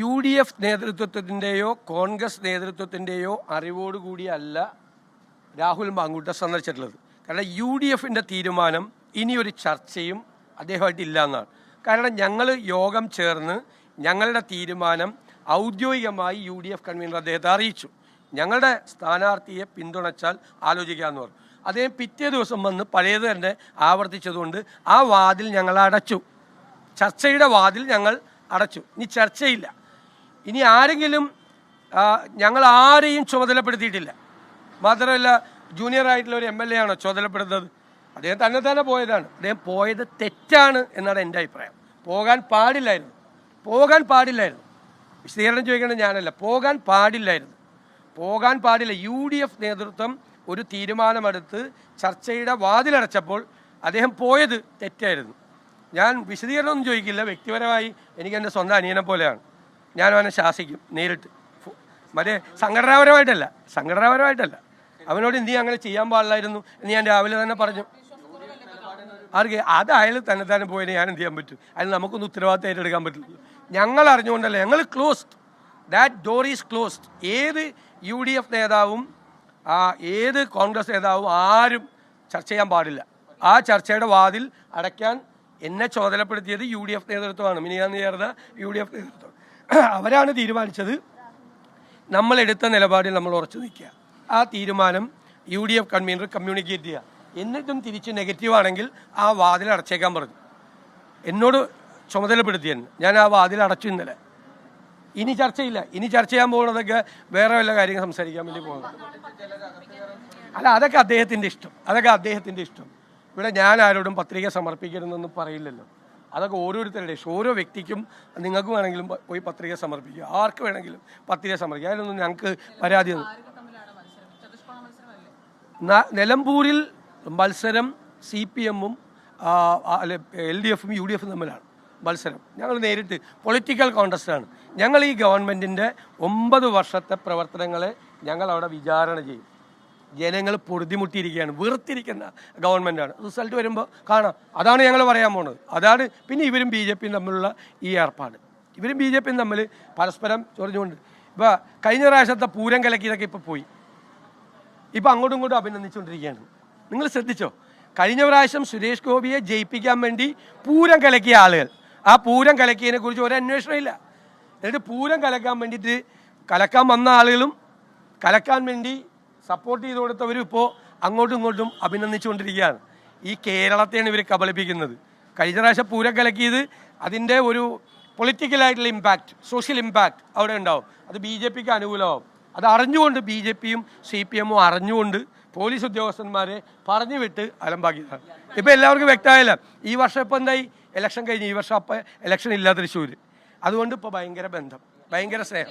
U D F നേതൃത്വത്തിന്റെയോ കോൺഗ്രസ് നേതൃത്വത്തിന്റെയോ അറിവോടുകൂടിയല്ല രാഹുൽ മാങ്കൂട്ട സന്ദർശിച്ചിട്ടുള്ളത്. കാരണം യു ഡി എഫിന്റെ തീരുമാനം ഇനിയൊരു ചർച്ചയും അദ്ദേഹമായിട്ട് ഇല്ല എന്നാണ്. കാരണം ഞങ്ങൾ യോഗം ചേർന്ന് ഞങ്ങളുടെ തീരുമാനം ഔദ്യോഗികമായി യു ഡി എഫ് കൺവീനർ അദ്ദേഹത്തെ അറിയിച്ചു. ഞങ്ങളുടെ സ്ഥാനാർത്ഥിയെ പിന്തുണച്ചാൽ ആലോചിക്കാമെന്ന് പറഞ്ഞു. അദ്ദേഹം പിറ്റേ ദിവസം വന്ന് പഴയത് തന്നെ ആവർത്തിച്ചതുകൊണ്ട് ആ വാതിൽ ഞങ്ങൾ അടച്ചു. ചർച്ചയുടെ വാതിൽ ഞങ്ങൾ അടച്ചു. ഇനി ചർച്ചയില്ല. ഇനി ആരെങ്കിലും ഞങ്ങൾ ആരെയും ചുമതലപ്പെടുത്തിയിട്ടില്ല. മാത്രമല്ല ജൂനിയർ ആയിട്ടുള്ള ഒരു എം എൽ എ ആണോ ചുമതലപ്പെടുന്നത്? അദ്ദേഹം തന്നെ തന്നെ പോയതാണ്. അദ്ദേഹം പോയത് തെറ്റാണ് എന്നാണ് എന്റെ അഭിപ്രായം. പോകാൻ പാടില്ലായിരുന്നു. പോകാൻ പാടില്ലായിരുന്നു. വിശദീകരണം ചോദിക്കേണ്ടത് ഞാനല്ല. പോകാൻ പാടില്ലായിരുന്നു. പോകാൻ പാടില്ല. യു ഡി എഫ് നേതൃത്വം ഒരു തീരുമാനമെടുത്ത് ചർച്ചയുടെ വാതിലടച്ചപ്പോൾ അദ്ദേഹം പോയത് തെറ്റായിരുന്നു. ഞാൻ വിശദീകരണമൊന്നും ചോദിക്കില്ല. വ്യക്തിപരമായി എനിക്ക് എന്റെ സ്വന്തം അനിയനെ പോലെയാണ്. ഞാൻ അവനെ ശാസിക്കും നേരിട്ട്. മറ്റേ സംഘടനാപരമായിട്ടല്ല സംഘടനാപരമായിട്ടല്ല. അവനോട് നീ അങ്ങനെ ചെയ്യാൻ പാടില്ലായിരുന്നു എന്ന് ഞാൻ രാവിലെ തന്നെ പറഞ്ഞു. ആർക്ക്? അത് അയാൾ തന്നെ തന്നെ പോയതിനെ ഞാൻ എന്ത് ചെയ്യാൻ പറ്റും? അതിന് നമുക്കൊന്നും ഉത്തരവാദിത്തം ഏറ്റെടുക്കാൻ പറ്റില്ല. ഞങ്ങൾ അറിഞ്ഞുകൊണ്ടല്ല ഞങ്ങൾ closed that door is closed ഏത് യു ഡി എഫ് നേതാവും ഏത് കോൺഗ്രസ് നേതാവും ആരും ചർച്ച ചെയ്യാൻ പാടില്ല. ആ ചർച്ചയുടെ വാതിൽ അടയ്ക്കാൻ എന്നെ ചുമതലപ്പെടുത്തിയത് യു ഡി എഫ് നേതൃത്വമാണ്. മിനിയാന്ന് ചേർന്ന യു ഡി എഫ് നേതൃത്വം. അവരാണ് തീരുമാനിച്ചത്. നമ്മളെടുത്ത നിലപാടിൽ നമ്മൾ ഉറച്ചു നിൽക്കുക. ആ തീരുമാനം U D F convener communicate ചെയ്യുക. എന്നിട്ടും തിരിച്ച് നെഗറ്റീവാണെങ്കിൽ ആ വാതിൽ അടച്ചേക്കാൻ പറഞ്ഞു. എന്നോട് ചുമതലപ്പെടുത്തിയ ഞാൻ ആ വാതിൽ അടച്ചു ഇന്നലെ. ഇനി ചർച്ചയില്ല. ഇനി ചർച്ച ചെയ്യാൻ പോകുന്നതൊക്കെ വേറെ വല്ല കാര്യങ്ങൾ സംസാരിക്കാൻ വേണ്ടി പോകുന്നത്. അല്ല അതൊക്കെ അദ്ദേഹത്തിന്റെ ഇഷ്ടം. അതൊക്കെ അദ്ദേഹത്തിന്റെ ഇഷ്ടം. ഇവിടെ ഞാൻ ആരോടും പത്രിക സമർപ്പിക്കരുതെന്നൊന്നും പറയില്ലല്ലോ. അതൊക്കെ ഓരോരുത്തരുടെ ഇഷ്ടം. ഓരോ വ്യക്തിക്കും നിങ്ങൾക്ക് വേണമെങ്കിലും പോയി പത്രിക സമർപ്പിക്കുക. ആർക്ക് വേണമെങ്കിലും പത്രിക സമർപ്പിക്കുക. അതിലൊന്നും ഞങ്ങൾക്ക് പരാതി നിലമ്പൂരിൽ മത്സരം സി പി എമ്മും അല്ല എൽ ഡി എഫും യു ഡി എഫും തമ്മിലാണ് മത്സരം. ഞങ്ങൾ നേരിട്ട് പൊളിറ്റിക്കൽ കോൺടസ്റ്റാണ്. ഞങ്ങൾ ഈ ഗവൺമെന്റിന്റെ ഒമ്പത് വർഷത്തെ പ്രവർത്തനങ്ങളെ ഞങ്ങൾ അവിടെ വിചാരണ ചെയ്യും. ജനങ്ങൾ പൊറുതിമുട്ടിയിരിക്കുകയാണ് വീർത്തിരിക്കുന്ന ഗവൺമെന്റാണ് റിസൾട്ട് വരുമ്പോൾ കാണാം. അതാണ് ഞങ്ങൾ പറയാൻ പോണത്. അതാണ് പിന്നെ ഇവരും ബി ജെ പിയും തമ്മിലുള്ള ഈ ഏർപ്പാട്. ഇവരും ബി ജെ പിയും തമ്മിൽ പരസ്പരം ചൊറിഞ്ഞുകൊണ്ട്. ഇപ്പോൾ കഴിഞ്ഞ പ്രാവശ്യത്തെ പൂരം കലക്കിയതൊക്കെ ഇപ്പോൾ പോയി. ഇപ്പോൾ അങ്ങോട്ടും ഇങ്ങോട്ടും അഭിനന്ദിച്ചുകൊണ്ടിരിക്കുകയാണ്. നിങ്ങൾ ശ്രദ്ധിച്ചോ? കഴിഞ്ഞ പ്രാവശ്യം സുരേഷ് ഗോപിയെ ജയിപ്പിക്കാൻ വേണ്ടി പൂരം കലക്കിയ ആളുകൾ. ആ പൂരം കലക്കിയതിനെ കുറിച്ച് ഒരു അന്വേഷണം ഇല്ല. എന്നിട്ട് പൂരം കലക്കാൻ വേണ്ടിയിട്ട് കലക്കാൻ വന്ന ആളുകളും കലക്കാൻ വേണ്ടി സപ്പോർട്ട് ചെയ്ത് കൊടുത്തവരും ഇപ്പോൾ അങ്ങോട്ടും ഇങ്ങോട്ടും അഭിനന്ദിച്ചുകൊണ്ടിരിക്കുകയാണ്. ഈ കേരളത്തെയാണ് ഇവർ കബളിപ്പിക്കുന്നത്. കഴിഞ്ഞ പ്രാവശ്യം പൂരം കലക്കിയത് അതിന്റെ ഒരു പൊളിറ്റിക്കലായിട്ടുള്ള ഇമ്പാക്റ്റ് സോഷ്യൽ ഇമ്പാക്റ്റ് അവിടെ ഉണ്ടാവും. അത് ബി ജെ പിക്ക് അനുകൂലമാവും. അത് അറിഞ്ഞുകൊണ്ട് ബി ജെ പിയും സി പി എമ്മും അറിഞ്ഞുകൊണ്ട് പോലീസ് ഉദ്യോഗസ്ഥന്മാരെ പറഞ്ഞു വിട്ട് അലമ്പാക്കിയതാണ്. ഇപ്പം എല്ലാവർക്കും വ്യക്തമായില്ല ഈ വർഷം ഇപ്പം എന്തായി? ഇലക്ഷൻ കഴിഞ്ഞ്. ഈ വർഷം അപ്പം ഇലക്ഷൻ ഇല്ല തൃശ്ശൂർ അതുകൊണ്ട് ഇപ്പോൾ ഭയങ്കര ബന്ധം ഭയങ്കര സ്നേഹം.